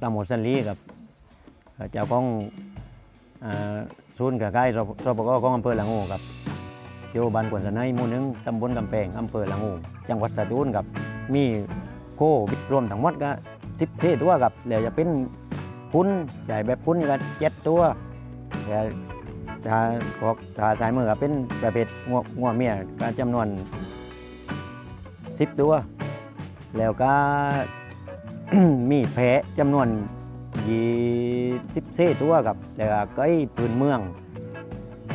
ตามหมดสันลีกับเจ้าของอ่าศูนย์กับใกล้สปกของอำเภอละงูกับอยู่บ้านกวนสะไนมู่หนึ่งตำบลกำแพงอำเภอละงูจังหวัดสตูลกับมีโครวมทั้งหมดก็สิบเตัวกับแล้วจะเป็นพุ้นใหญ่แบบพุ้นก็เจ็ดตัวแต่ถ้าพวกถ้าสายมือก็เป็นประเภทงัวงัวเมียก็จำนวนสิบตัว แล้วก็ มีแพะจำนวนยี่สิบเศษตัวครับแล้วก็ไก่ปืนเมือง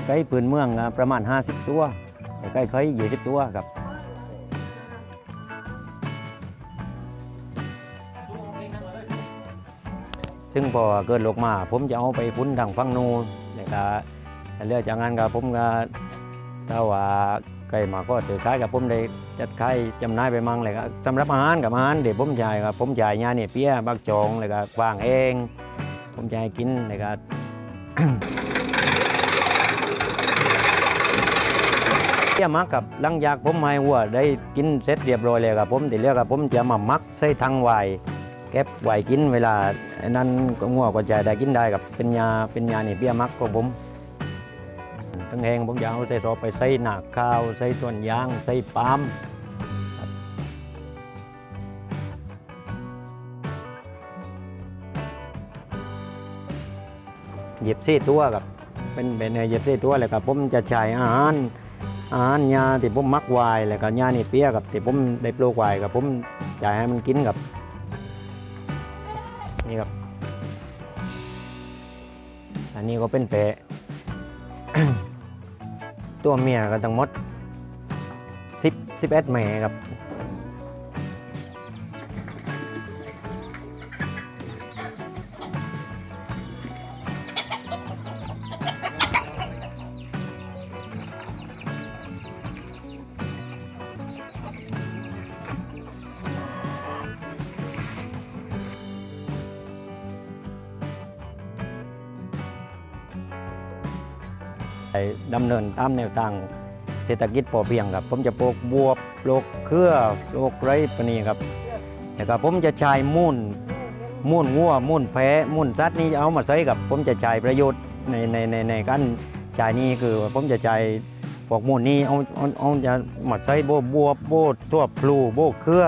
ไก่ปืนเมืองอะประมาณ 50 ตัวแล้วไก่ไข่ยี่สิบตัวครับซึ่งพอเกิดโรคมา ผมจะเอาไปพุ้นทางฝั่งนูนแล้วก็เรื่องจากนั้นก็ผมก็ ถ้าว่าไก่มาก็ถือขายกับผมได้จัดขายจำหน่ายไปมั่งเลยก็สำหรับอาหารกับอาหารเดี๋ยวผมจ่ายครับผมจ่ายยาเนี่ยเปี้ยบักจองเลยก็กวางเอง ผมจะให้กินเลยก็เปี้ยมักกับลังจากผมไม่วัวได้กินเสร็จเรียบร้อยเลยครับผมติเรียกกับผมจะมามักใส่ทังไวเก็บไวกินเวลานั้นก็งัวก็จะได้กินได้กับเป็นยาเป็นยาเนี่ยเปี้ยมักของผม ทั้งแหงผมจะเอาใส่ซอไปใส่หนักข้าวใส่ส่วนยางใส่ปาล์มครับเหยียบซี่ตัวกับเป็นเป็นเหยียบซี่ตัวเลยครับผมจะใช้อาหารอาหารยาที่ผมมักไว้แล้วก็ยานี่เปียกับที่ผมได้ปลูกไว้กับผมจะให้มันกินกับนี่ครับ อันนี้ก็เป็นแปะ ตัวเมียก็ทั้งหมด10 11แม่ครับ ดำเนินตามแนวทางเศรษฐกิจพอเพียงครับ ผมจะปลูกบวบปลูกเครือปลูกไรปะนีครับแล้วก็ผมจะใช้มูลมูลงัวมูลแพะมูลสัตว์นี่เอามาใช้กับ ผมจะใช้ประโยชน์ในในในในการใช้นี่คือ ผมจะใช้พวกมูลนี้เอาเอาเอาจะมาใช้โบบวบโบทั่วพลูโบเครือ